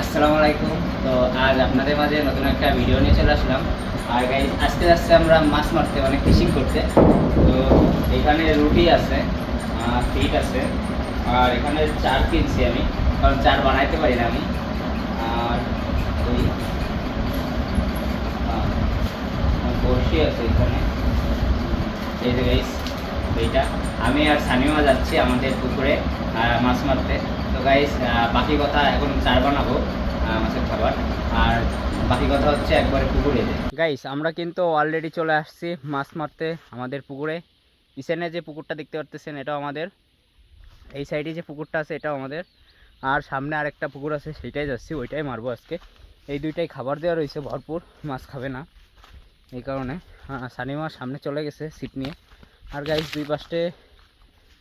আসসালামু আলাইকুম। তো আজ আপনাদের মাঝে নতুন একটা ভিডিও নিয়ে চলে আসলাম। আর গাইজ আজকে যাচ্ছে আমরা মাছ মারতে মানে ফিশিং করতে। তো এখানে রুটি আছে ফিট আছে আর এখানে চার কিনছি আমি কারণ চার বানাইতে পারি না আমি। আর ওই আহ, আছে এখানে। এই যে এইটা। আমি আর সানিমা যাচ্ছি আমাদের পুকুরে মাছ মারতে। তো গাইস বাকি কথা এখন চার বানাবো মাছের খাবার। আর বাকি কথা হচ্ছে একবারে পুকুরে গাইস আমরা কিন্তু অলরেডি চলে আসছি মাছ মারতে আমাদের পুকুরে। পিছনে যে পুকুরটা দেখতে পারতেছেন, এটাও আমাদের। এই সাইডে যে পুকুরটা আছে, এটাও আমাদের। আর সামনে আরেকটা পুকুর আছে, সেইটাই যাচ্ছি, ওইটাই মারবো আজকে। এই দুইটাই খাবার দেওয়া রয়েছে, ভরপুর, মাছ খাবে না। এই কারণে সানিমা সামনে চলে গেছে সিট নিয়ে। আর গাইস দুই পাশে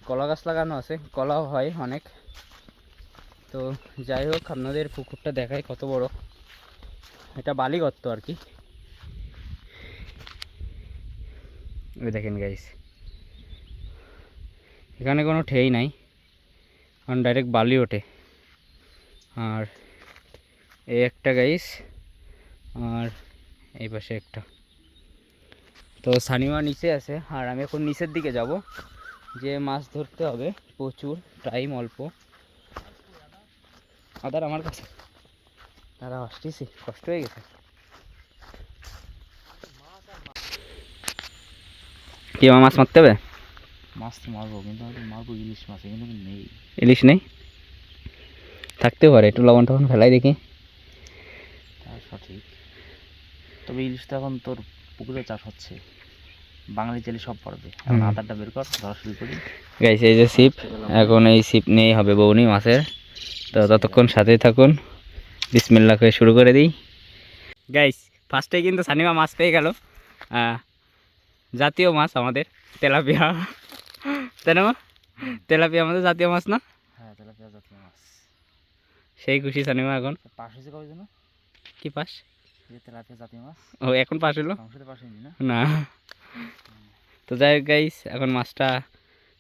কলা গাছ লাগানো আছে, কলাও হয় অনেক। তো যাই হোক, আপনাদের পুকুরটা দেখায় কত বড়। এটা বালি গর্ত আর কি। দেখেন গাইস এখানে কোনো ঠেই নাই। কারণ ডাইরেক্ট বালি ওঠে। আর এই একটা গাইস আর এই পাশে একটা। তো সানিমা নিচে আছে, আর আমি এখন নিচের দিকে যাব। যে মাছ ধরতে হবে প্রচুর টাইম অল্প। আদার আমার কাছে। দাদা আসতেছি কষ্ট হয়ে গেছে। কি মাছ মারতে হবে? মাছ তো মারবো কিন্তু আমি মারবো ইলিশ মাছ এখানে নেই। ইলিশ নেই? থাকতেও পারে একটু লবণ টবণ ফেলাই দেখি। সঠিক। তবে ইলিশ তো এখন তোর পুকুরে চাষ হচ্ছে। বাঙালি চালি সব পারবে এখন হুম। বের কর ধরা শুরু করি। গাইছে এই যে সিপ এখন এই সিপ নিয়েই হবে বৌনি মাছের। তো ততক্ষণ সাথেই থাকুন। বিসমিল্লা করে শুরু করে দিই। গাইস ফার্স্টে কিন্তু সানিমা মাছ পেয়ে গেল। জাতীয় মাছ আমাদের তেলাপিয়া। তাই না তেলাপিয়া আমাদের জাতীয় মাছ না? হ্যাঁ তেলাপিয়া জাতীয় মাছ। সেই খুশি সানিমা এখন। পাশ হয়েছে কবে যেন? কি পাস তেলাপিয়া জাতীয় মাছ। ও এখন হলো? পাশ না? না। তো যাই হোক গাইস এখন মাছটা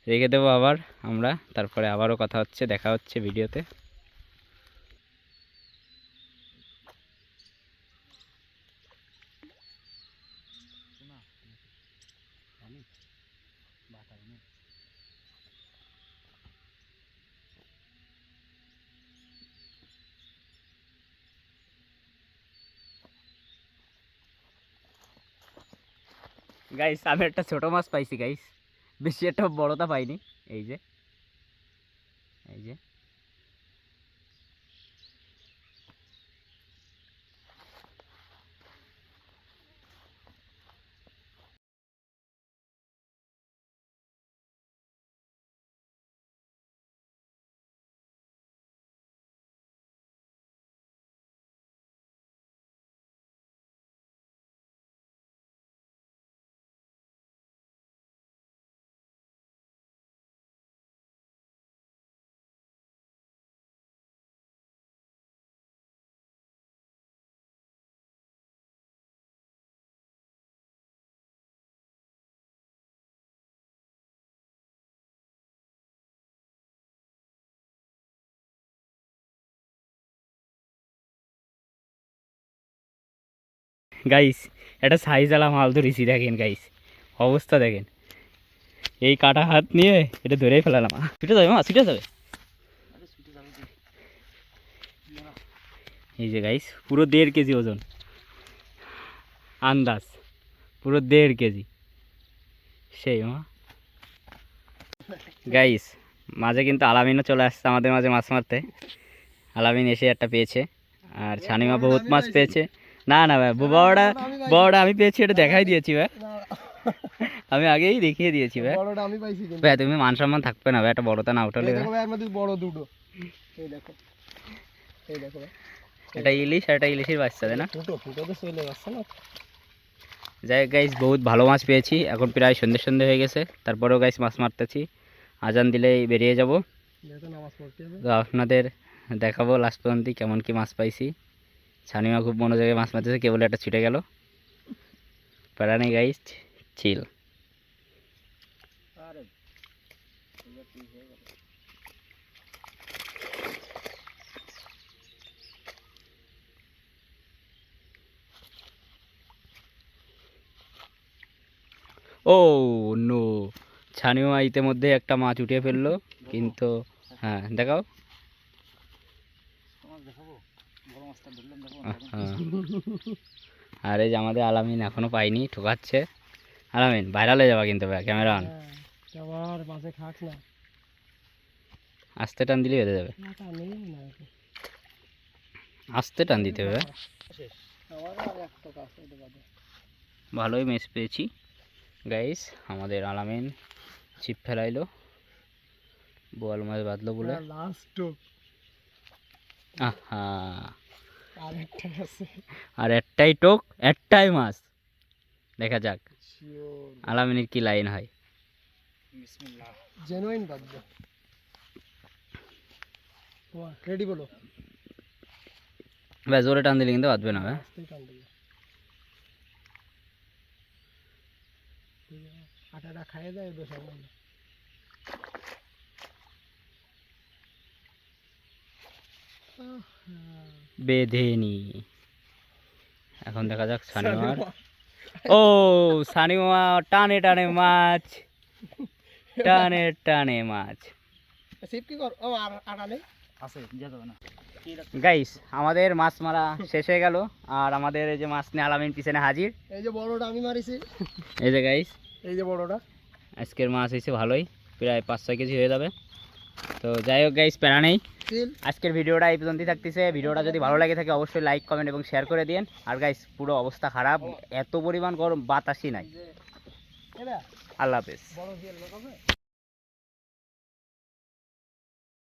রেখে দেবো আবার আমরা। তারপরে আবারও কথা হচ্ছে, দেখা হচ্ছে ভিডিওতে। গাইস আমি একটা ছোট মাছ পাইছি গাইস বেশি একটা বড়টা পাইনি এই যে। গাইস একটা সাইজওয়ালা মাল ধরেছি দেখেন গাইস অবস্থা দেখেন। এই কাটা হাত নিয়ে এটা ধরেই ফেলালাম। ছুটে যাবে, মা, ছুটে যাবে। এই যে গাইস পুরো দেড় কেজি ওজন। আন্দাজ। পুরো দেড় কেজি। সেই, মা। গাইস মাঝে কিন্তু আলামিনও চলে আসছে আমাদের মাঝে মাছ মারতে। আলামিন এসে একটা পেয়েছে। আর ছানিমা বহুত মাছ পেয়েছে। না না ভাই বড়টা বড়টা আমি পেয়েছি এটা দেখাই দিয়েছি ভাই। আমি আগেই দেখিয়ে দিয়েছি ভাই। বড়টা আমি পাইছি ভাই তুমি মান সম্মান থাকবে না ভাই একটা বড়টা না উঠালে। ভাই। বড় দুটো। এই দেখো। এই দেখো এটা ইলিশ আর এটা ইলিশের বাচ্চা তাই না? ফুটো ফুটো তো চলে যাচ্ছে না। যাই গাইস বহুত ভালো মাছ পেয়েছি। এখন প্রায় সন্ধে সন্ধে হয়ে গেছে। তারপরেও গাইস মাছ মারতেছি। আজান দিলেই বেরিয়ে যাব। দেখো নামাজ পড়তে হবে। তো আপনাদের দেখাবো লাস্ট পর্যন্ত কেমন কি মাছ পাইছি। ছানিমা খুব মনোযোগে মাছ মারতেছে কেবল একটা ছিটে গেল। প্যারা গাইস চিল ও, নো। ছানিমা ইতিমধ্যে একটা মাছ উঠিয়ে ফেলল, কিন্তু হ্যাঁ দেখাও। দেখাবো হ্যাঁ। আর এই যে আমাদের আলামিন এখনও পাইনি ঠোকাচ্ছে। আলামিন ভাইরাল হয়ে যাবা কিন্তু ক্যামেরা অন মাঝে খাক না। আস্তে টান দিলেই হয়ে যাবে। আস্তে টান দিতে হবে। ভালোই মেস পেয়েছি। গাইস আমাদের আলামিন ছিপ ফেলাইলো। বোয়াল মাছ বাঁধলো বলে। লাস্ট আহা। আর একটা আছে। আর একটাই টোক একটাই মাছ। দেখা যাক। আলামিনের কি লাইন হয়? জেনুইন বাদ্য রেডি বলো। ব্যাস জোরে টান দিলে কিন্তু বাঁধবে না আছে, আটাটা খাইয়ে দেয় বেশ বেঁধেনি এখন দেখা যাক সানিমার ও সানিমা টানে টানে মাছ। টানে টানে মাছ। সিপ কি কর? ও আর আটা নেই আছে যা যাবে না। গাইস আমাদের মাছ মারা শেষ হয়ে গেল। আর আমাদের এই যে মাছ নিয়ে আলামিন পিছনে হাজির। এই যে বড়টা আমি মারিছি। এই যে গাইস এই যে বড়টা। আজকের মাছ হয়েছে ভালোই। প্রায় পাঁচ ছয় কেজি হয়ে যাবে। তো যাই হোক গাইস প্যারা নেই। আজকের ভিডিওটা এই পর্যন্তই থাকতেছে। ভিডিওটা যদি ভালো লাগে থাকে অবশ্যই লাইক কমেন্ট এবং শেয়ার করে দিন আর গাইস পুরো অবস্থা খারাপ। এত পরিমাণ গরম বাতাসই নাই। আল্লাহ হাফেজ।